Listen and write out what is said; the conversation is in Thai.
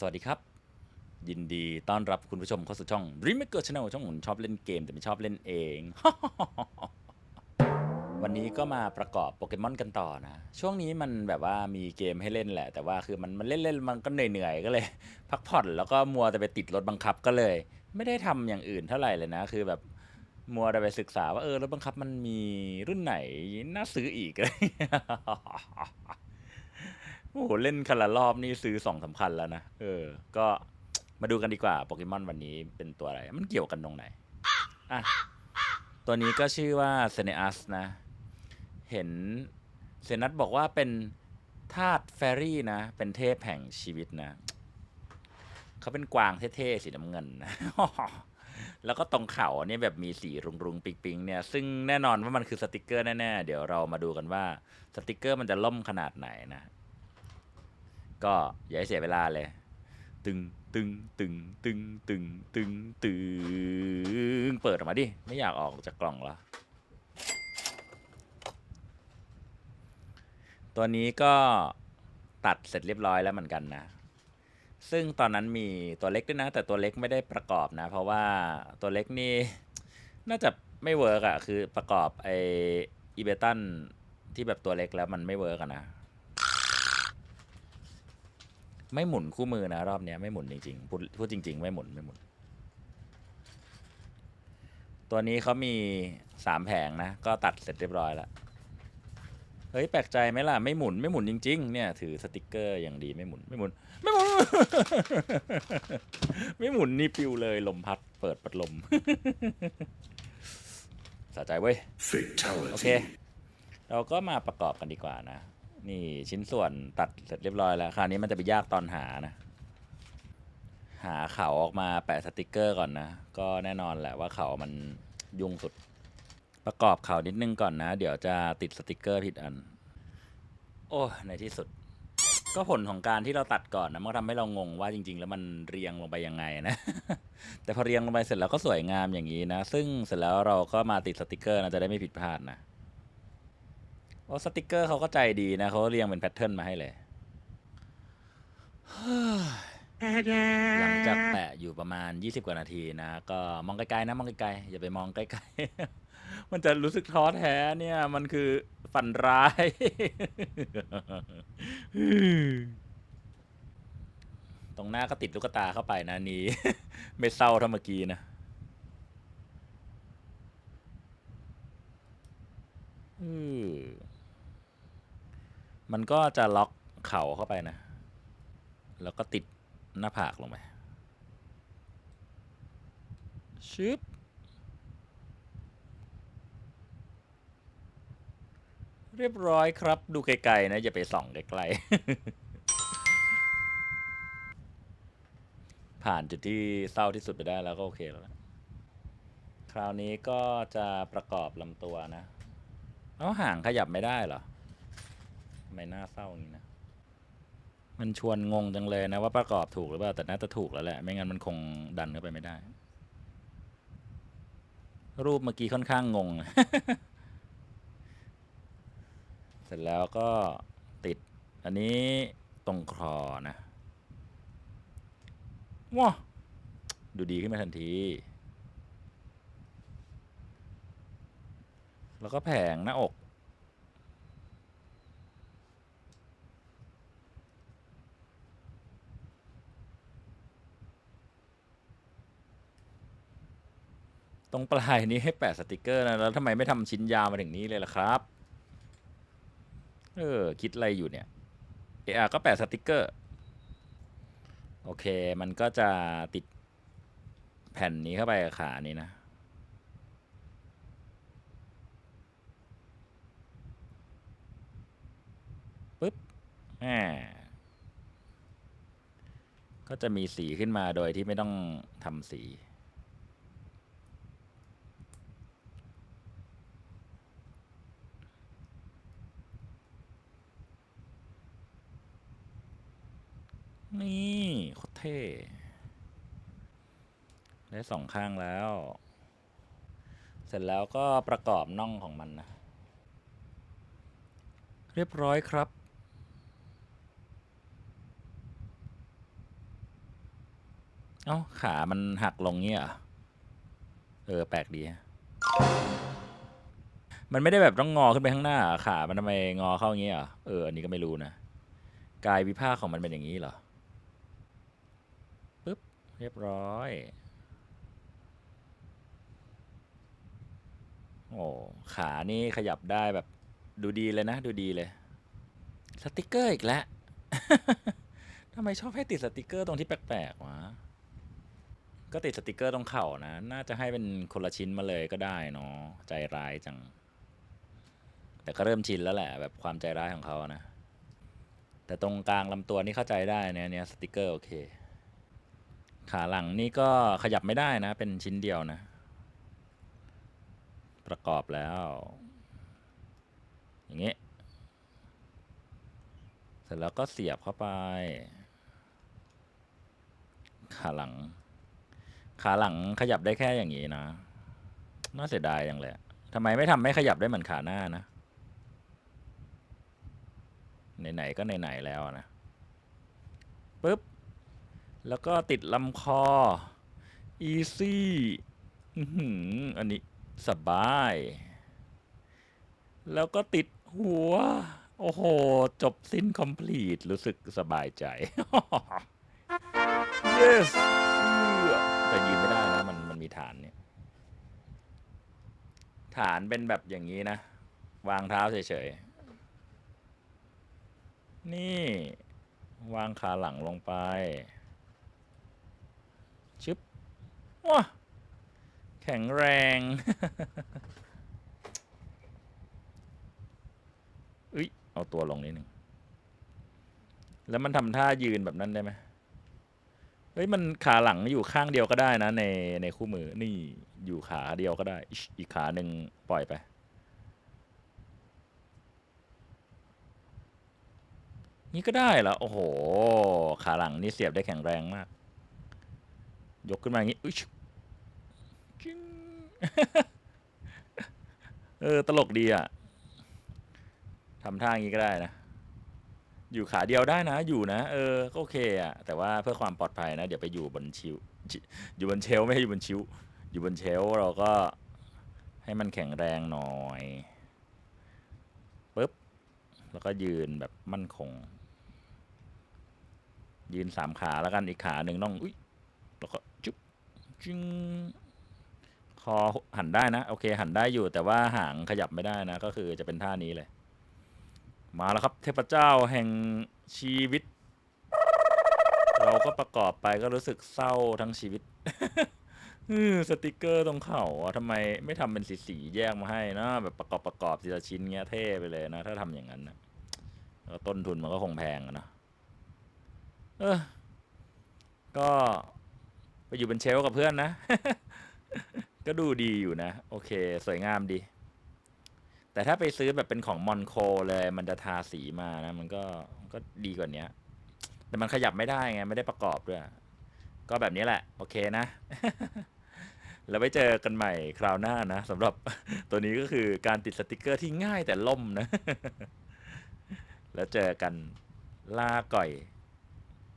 สวัสดีครับ ยินดีต้อนรับคุณผู้ชมเข้าสู่ช่อง r e m a k e r Channel ช่องผมชอบเล่นเกมแต่ไม่ชอบเล่นเอง วันนี้ก็มาประกอบโปเกมอนกันต่อนะ ช่วงนี้มันแบบว่ามีเกมให้เล่นแหละ แต่ว่าคือมันมันเล่นเล่นมันก็เหนื่อยๆก็เลย พักผ่อนแล้วก็มัวแต่ไปติดรถบังคับก็เลย ไม่ได้ทำอย่างอื่นเท่าไหร่เลยนะ คือแบบมัวแต่ไปศึกษาว่าเออรถบังคับมันมีรุ่นไหนน่าซื้ออีก โอ้โหเล่นคันละรอบนี่ซื้อสองสำคัญแล้วนะ เออ ก็มาดูกันดีกว่าโปเกมอนวันนี้เป็นตัวอะไร มันเกี่ยวกันตรงไหน อะ ตัวนี้ก็ชื่อว่าเซเนอัสนะ เห็นเซนัทบอกว่าเป็นธาตุแฟรี่นะ เป็นเทพแห่งชีวิตนะ เขาเป็นกวางเท่ๆสีน้ำเงินนะแล้วก็ตรงเขาเนี่ยแบบมีสีรุงรุงๆปิงปิงๆเนี่ย ซึ่งแน่นอนว่ามันคือสติกเกอร์แน่ๆ เดี๋ยวเรามาดูกันว่าสติกเกอร์มันจะล่มขนาดไหนนะ ก็อย่าให้เสียเวลาเลย ตึงตึงตึงตึงตึงตึงตึงเปิดออกมาดิ ไม่อยากออกจากกล่องเหรอตัวนี้ก็ตัดเสร็จเรียบร้อยแล้วเหมือนกันนะ ซึ่งตอนนั้นมีตัวเล็กด้วยนะ แต่ตัวเล็กไม่ได้ประกอบนะ เพราะว่าตัวเล็กนี่น่าจะไม่เวิร์กอะคือประกอบไออีเบตันที่แบบตัวเล็กแล้วมันไม่เวิร์กอะนะ ไม่หมุนคู่มือนะรอบเนี้ยไม่หมุนจริงๆพูดพูดจริง ๆ ไม่หมุนไม่หมุน ตัวนี้เขามีสามแผงนะ ก็ตัดเสร็จเรียบร้อยแล้วเฮ้ยแปลกใจไหมล่ะไม่หมุนไม่หมุนจริง ๆ เนี่ยถือสติกเกอร์อย่างดีไม่หมุนไม่หมุนไม่หมุน ไม่หมุนนี่ปิวเลยลมพัดเปิดปัดลมสะใจเว้ยโอเค เราก็มาประกอบกันดีกว่านะ นี่ชิ้นส่วนตัดเสร็จเรียบร้อยแล้ว คราวนี้มันจะไปยากตอนหานะ หาเขาออกมาแปะสติกเกอร์ก่อนนะ ก็แน่นอนแหละว่าเขามันยุ่งสุด ประกอบเขานิดนึงก่อนนะ เดี๋ยวจะติดสติกเกอร์ผิดอัน โอ้ในที่สุด ก็ผลของการที่เราตัดก่อนนะมันทำให้เรางงว่าจริง ๆ แล้วมันเรียงลงไปยังไงนะ แต่พอเรียงลงไปเสร็จแล้วก็สวยงามอย่างนี้นะ ซึ่งเสร็จแล้วเราก็มาติดสติกเกอร์นะจะได้ไม่ผิดพลาดนะ โอ้สติกเกอร์เขาก็ใจดีนะเขาเรียงเป็นแพทเทิร์นมาให้เลย หลังจากแปะอยู่ประมาณ 20 กว่านาทีนะ ก็มองไกลๆนะมองไกลๆอย่าไปมองใกล้ๆ มันจะรู้สึกท้อแท้เนี่ย มันคือฝันร้ายตรงหน้าก็ติดลูกตาเข้าไปนะนี้ ไม่เศร้าเท่าเมื่อกี้นะอือ มันก็จะล็อกเข่าเข้าไปนะ แล้วก็ติดหน้าผากลงไปชึบเรียบร้อยครับ ดูไกลๆนะ อย่าไปส่องไกลๆ ผ่านจุดที่เศร้าที่สุดไปได้แล้วก็โอเคแล้วนะคราวนี้ก็จะประกอบลำตัวนะ เอาห่างขยับไม่ได้เหรอ ไมหน้าเศร้าอย่างนี้นะ มันชวนงงจังเลยนะว่าประกอบถูกหรือเปล่า แต่น่าจะถูกแล้วแหละ ไม่งั้นมันคงดันเข้าไปไม่ได้ รูปเมื่อกี้ค่อนข้างงง เสร็จแล้วก็ติด อันนี้ตรงคอนะว้าดูดีขึ้นมาทันที แล้วก็แผงหน้าอก รงปลายนี้ให้แปะสติกเกอร์นะแล้วทำไมไม่ทำชิ้นยาวมาถึงนี้เลยล่ะครับ เออ คิดอะไรอยู่เนี่ยเออก็แปะสติกเกอร์ โอเค มันก็จะติดแผ่นนี้เข้าไปกับขานี้นะปึ๊บแหมก็จะมีสีขึ้นมาโดยที่ไม่ต้องทำสี นี่โคตรเท่ได้สองข้างแล้ว เสร็จแล้วก็ประกอบน่องของมันนะ เรียบร้อยครับ เอ้า ขามันหักลงเงี้ยเหรอเออ แปลกดี มันไม่ได้แบบต้องงอขึ้นไปข้างหน้า ขา มันทำไมงอเข้าอย่างเงี้ยเหรอเออันนี้ก็ไม่รู้นะ กายวิภาคของมันเป็นอย่างนี้เหรอ เรียบร้อย โอ้ขานี่ขยับได้แบบดูดีเลยนะ ดูดีเลย สติกเกอร์อีกแล้วทำไมชอบให้ติดสติกเกอร์ตรงที่แปลกๆวะ ก็ติดสติกเกอร์ตรงเข่านะ น่าจะให้เป็นคนละชิ้นมาเลยก็ได้เนาะ ใจร้ายจัง แต่ก็เริ่มชินแล้วแหละ แบบความใจร้ายของเขานะ แต่ตรงกลางลำตัวนี่เข้าใจได้เนี่ยเนี่ยสติกเกอร์โอเค ขาหลังนี่ก็ขยับไม่ได้นะ เป็นชิ้นเดียวนะ ประกอบแล้ว อย่างนี้ เสร็จแล้วก็เสียบเข้าไป ขาหลัง ขาหลังขยับได้แค่อย่างนี้นะ น่าเสียดายอย่างเลยทำไมไม่ทำให้ขยับได้เหมือนขาหน้านะ ไหนๆก็ไหนๆแล้วนะ ปึ๊บ แล้วก็ติดลำคอ easy อื้อหืออันนี้สบาย แล้วก็ติดหัว โอ้โห จบสิ้น complete รู้สึกสบายใจ yes แต่ยืนไม่ได้นะ มันมันมีฐานเนี่ย ฐานเป็นแบบอย่างนี้นะ วางเท้าเฉยๆ นี่ วางขาหลังลงไป ชึบ ว้าแข็งแรง อุ้ย เอาตัวลงนิดหนึ่ง แล้วมันทำท่ายืนแบบนั้นได้ไหมเฮ้ย มันขาหลังอยู่ข้างเดียวก็ได้นะ ในในคู่มือ นี่อยู่ขาเดียวก็ได้ อีกขาหนึ่งปล่อยไป นี่ก็ได้เหรอ โอ้โห ขาหลังนี่เสียบได้แข็งแรงมาก ยกขึ้นมาอย่างนี้อุ๊ยชุจิ้งเออ ตลกดีอะทำท่าอย่างนี้ก็ได้นะ อยู่ขาเดียวได้นะ อยู่นะ เออ ก็โอเคอะ แต่ว่าเพื่อความปลอดภัยนะ เดี๋ยวไปอยู่บนชิว อยู่บนเชลไม่ให้อยู่บนชิว อยู่บนเชลเราก็ให้มันแข็งแรงหน่อยปึ๊บ แล้วก็ยืนแบบมั่นคง ยืนสามขาแล้วกันอีกขาหนึ่งต้อง อุ้ยแล้วก็ จึงคอหันได้นะ โอเค หันได้อยู่แต่ว่าหางขยับไม่ได้นะ ก็คือจะเป็นท่านี้เลย มาแล้วครับ เทพเจ้าแห่งชีวิต เราก็ประกอบไปก็รู้สึกเศร้าทั้งชีวิตสติกเกอร์ตรงเข่าอะทำไมไม่ทำเป็นสีๆแยกมาให้นะ แบบประกอบประกอบทีละชิ้นเงี้ยเท่ไปเลยนะ ถ้าทำอย่างนั้นนะต้นทุนมันก็คงแพงนะเออก็ ไปอยู่บนเชลกับเพื่อนนะ ก็ดูดีอยู่นะ โอเค สวยงามดี แต่ถ้าไปซื้อแบบเป็นของมอนโคเลย มันจะทาสีมานะ มันก็ก็ดีกว่านี้แต่มันขยับไม่ได้ไง ไม่ได้ประกอบด้วย ก็แบบนี้แหละ โอเคนะแล้วไว้เจอกันใหม่คราวหน้านะสำหรับตัวนี้ก็คือการติดสติกเกอร์ที่ง่ายแต่ล่มนะ แล้วเจอกันลาก่อย